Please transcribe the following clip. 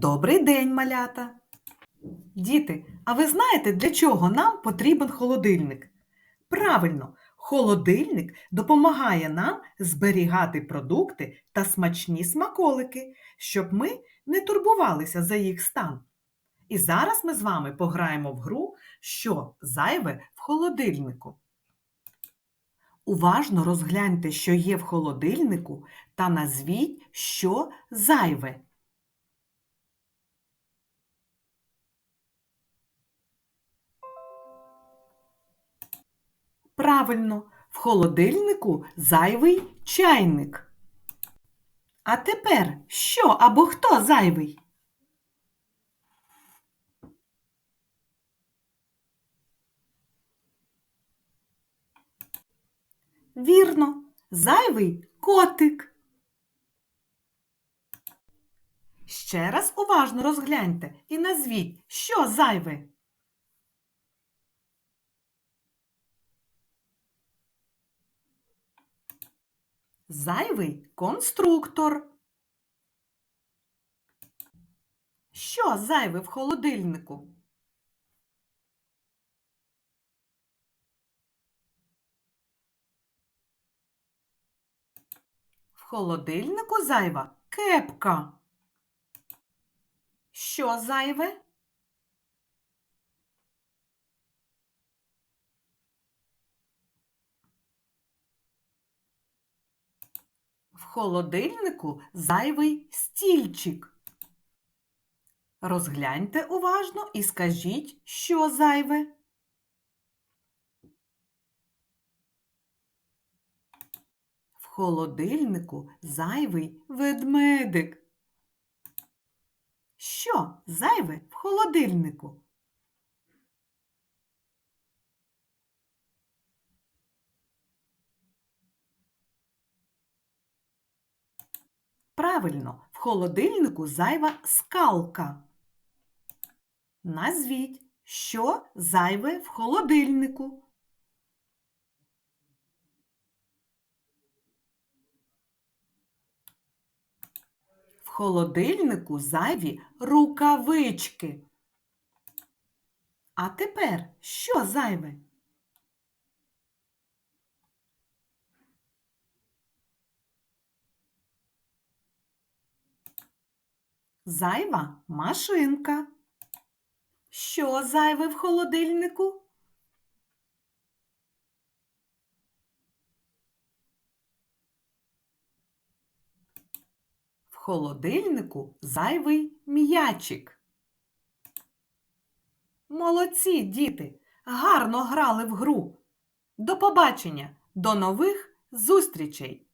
Добрий день, малята! Діти, а ви знаєте, для чого нам потрібен холодильник? Правильно, холодильник допомагає нам зберігати продукти та смачні смаколики, щоб ми не турбувалися за їх стан. І зараз ми з вами пограємо в гру, що зайве в холодильнику. Уважно розгляньте, що є в холодильнику, та назвіть, що зайве. Правильно, в холодильнику зайвий чайник. А тепер що або хто зайвий? Вірно, зайвий котик. Ще раз уважно розгляньте і назвіть, що зайве. Зайвий конструктор. Що зайве в холодильнику? В холодильнику зайва кепка. Що зайве? В холодильнику зайвий стільчик. Розгляньте уважно і скажіть, що зайве. В холодильнику зайвий ведмедик. Що зайве в холодильнику? Правильно, в холодильнику зайва скалка. Назвіть, що зайве в холодильнику. В холодильнику зайві рукавички. А тепер що зайве? Зайва машинка. Що зайве в холодильнику? В холодильнику зайвий м'ячик. Молодці, діти! Гарно грали в гру. До побачення, до нових зустрічей!